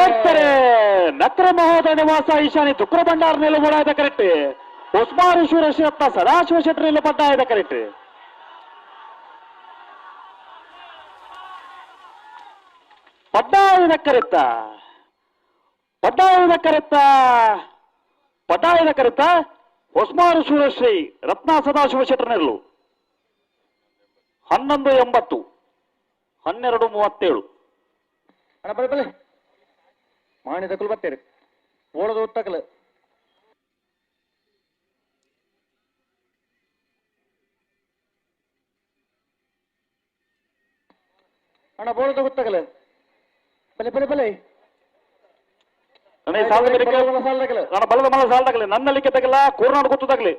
ಓದ್ತಾರೆ. ನತ್ರ ಮಹೋದಯ ನಿವಾಸ ಈಶಾನಿ ದುಕ್ರ ಭಂಡಾರ ನಿಲುಬಡಾದ ಕರೆಕ್ಟ್. ಉಸ್ಮಾನೇಶ್ವರ ಶಿವಪ್ಪ ಸದಾಶಿವ ಶೆಟ್ಟಿ ನಿಲುಬಡ್ಡಾಯದ ಕರೆಕ್ಟ್. ಪಡ್ಡಾಯದ ಕರೆತ್ತ ಪಡ್ಡಾಯದ ಕರೆತ್ತ ಪಡ್ಡಾಯದ ಕರೆತ್ತ ಉಸ್ಮಾನೇಶ್ವರ ಶ್ರೀ ರತ್ನ ಸದಾಶಿವ ಶೆಟ್ಟರ್ನೆರಳು ಹನ್ನೊಂದು ಎಂಬತ್ತು. ಹನ್ನೆರಡು ಮೂವತ್ತೇಳು. ಅಣ್ಣ ಬಲೆ ಬಲೆ ಮಾಣಿ ತಕಲ್ ಬತ್ತೇರಿ ಓಡೋದು ತಕಲ್ ಅಣ್ಣ ಬೋಳದ ಗೊತ್ತಾಗಲ್ಲ ಬಲೆ ಬಲೆ ಬಲೆ ಅಣ್ಣ, ನನ್ನ ಬಲದ ಮಲ ಸಾಲ ತಗಲಿ. ನನ್ನಲ್ಲಿಕ್ಕೆ ತಗಲ್ಲ ಕೂರ್ನಾಡು ಗೊತ್ತು ಅಣ್ಣ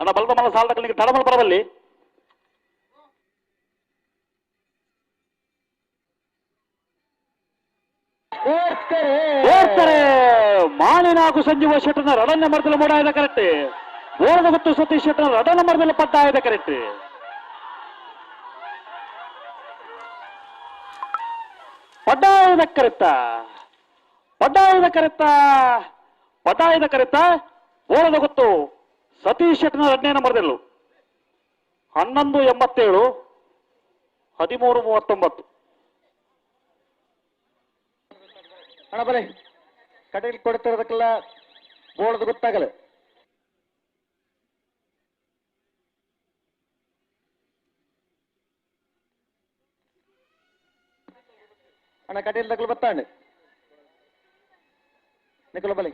ನನ್ನ ಬಲದ ಮಲ ಸಾಲ ತಗಲಿಕ್ಕೆ ತಡಮಲ ಬರಬಲ್ಲಿ ಓಡ್ತಾರೆ ಮಾಣಿನಾಗು ಸಂಜೀವ ಶೆಟ್ಟರ್ನ ರಡನ್ನ ಮರದಲ್ಲಿ ಮೂಡಾಯದ ಕರೆಕ್ಟ್ ಓರದ ಗೊತ್ತು ಸತೀಶ್ ಶೆಟ್ಟರ್ನ ರಡನ್ನ ಮರದಲ್ಲಿ ಪಟ್ಟಾಯದ ಕರೆಕ್ಟ್ ಪಡ್ಡಾಯದ ಕರೆತ್ತ ಪಡ್ಡಾಯದ ಕರೆತ್ತ ಪಡ್ಡಾಯದ ಕರೆತ್ತ ಓರದ ಗೊತ್ತು ಸತೀಶ್ ಶೆಟ್ಟರ್ನ ಎರಡನೇ ನಂಬರ್ದಲ್ಲು ಹನ್ನೊಂದು ಎಂಬತ್ತೇಳು, ಹದಿಮೂರು ಮೂವತ್ತೊಂಬತ್ತು. ಅಣ್ಣ ಬಲೆ ಕಟೀಲ್ ಕೊಡ್ತಿರೋದಕ್ಕೆಲ್ಲ ಬೋಳದು ಗೊತ್ತಾಗಲ್ಲ ಅಣ್ಣ ಕಟೀಲ್ ತಕಲ್ ಬತ್ತಾಂಡ್ ನಿಕಲ ಬಲೆ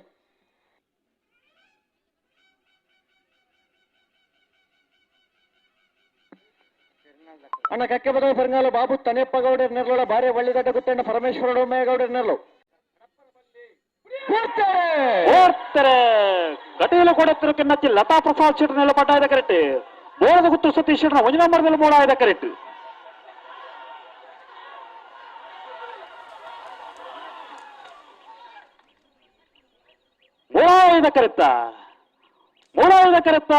ಅಣ್ಣ ಕಕ್ಕೆ ಬದ ಪರಂಗಾಲ ಬಾಬು ತನೆಪ್ಪ ಗೌಡರ್ ನೆರಳೋಳ ಭಾರಿ ಒಳ್ಳೆದಡ್ಡ ಗುತ್ತಣ್ಣ ಪರಮೇಶ್ವರ ಡೊಮ್ಮೇಗೌಡರ್ ನೆರಳು ಓಡ್ತಾರೆ ಕಟೀಲು ಕೊಡುತ್ತಿರೋ ನಚ್ಚಿ ಲತಾ ಪ್ರಸಾದ್ ಶೆಟ್ಟನೆಲ್ಲ ಇದೆ ಕರೆಕ್ಟ್. ಮೂರದ ಗುತ್ತು ಸತೀಶ್ ಶೆಟ್ಟನ ಒಂದು ನಂಬರ್ದಲ್ಲಿ ಇದೆ ಕರೆಕ್ಟ್. ಮೂಳಾಯದ ಕರೆತ್ತ ಮೂಳಾಯದ ಕರೆತ್ತ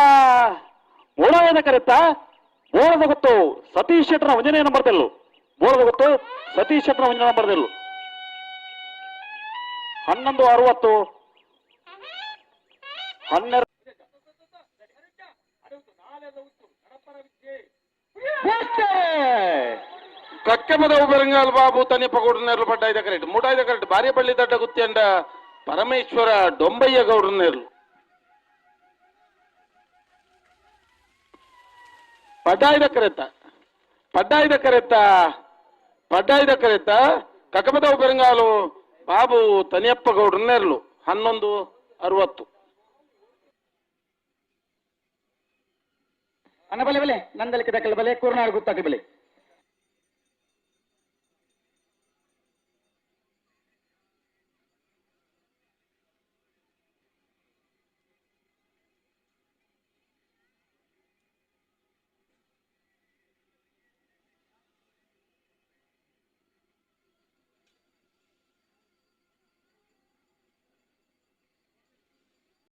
ಇದೆ ಕರೆತ್ತ ಮೂರದ ಗೊತ್ತು ಸತೀಶ್ ಶೆಟ್ಟನ ಒಂದನೇ ನಂಬರ್ದಲ್ಲು ಮೂರದ ಗೊತ್ತು ಸತೀಶ್ ಶೆಟ್ಟನ ಒಂದನೇ ನಂಬರ್ದಲ್ಲು ಹನ್ನೊಂದು ಅರವತ್ತು. ಹನ್ನೆರಡು. ಕಕ್ಕೆಮದ ಉಬರಂಗಾಲ್ ಬಾಬು ತನಿಪ ಗೌಡನೇರ್ಲು ಐದ ಕರೆಕ್ಟ್ ಮೂಡಾಯ್ದ ಕರೆಕ್ಟ್ ಬಾರಿ ಬಳ್ಳಿ ದಡ್ಡ ಗುತ್ತಿಯಂಡ ಪರಮೇಶ್ವರ ಡೊಂಬಯ್ಯ ಗೌಡನೇರ್ಲು ಪಡ್ಡಾಯ್ದ ಕರೆತ ಪಡ್ಡಾಯ್ದ ಕರೆತ ಪಡ್ಡಾಯ್ದ ಕರೆತ ಕಕ್ಕಮದ ಉಬರಂಗಾಲು ಬಾಬು ತನಿಯಪ್ಪ ಗೌಡ್ರನ್ನೇರ್ಲು ಹನ್ನೊಂದು ಅರವತ್ತು. ಅನಬಲೆ ಬಲೆ ಬಲೆ ನಂದಲಿಕ್ಕೆ ದಕ್ಕಲ ಬಲೆ ಕೂರ್ನಾಡು ಗುತ್ತಾಕ ಬಲೆ.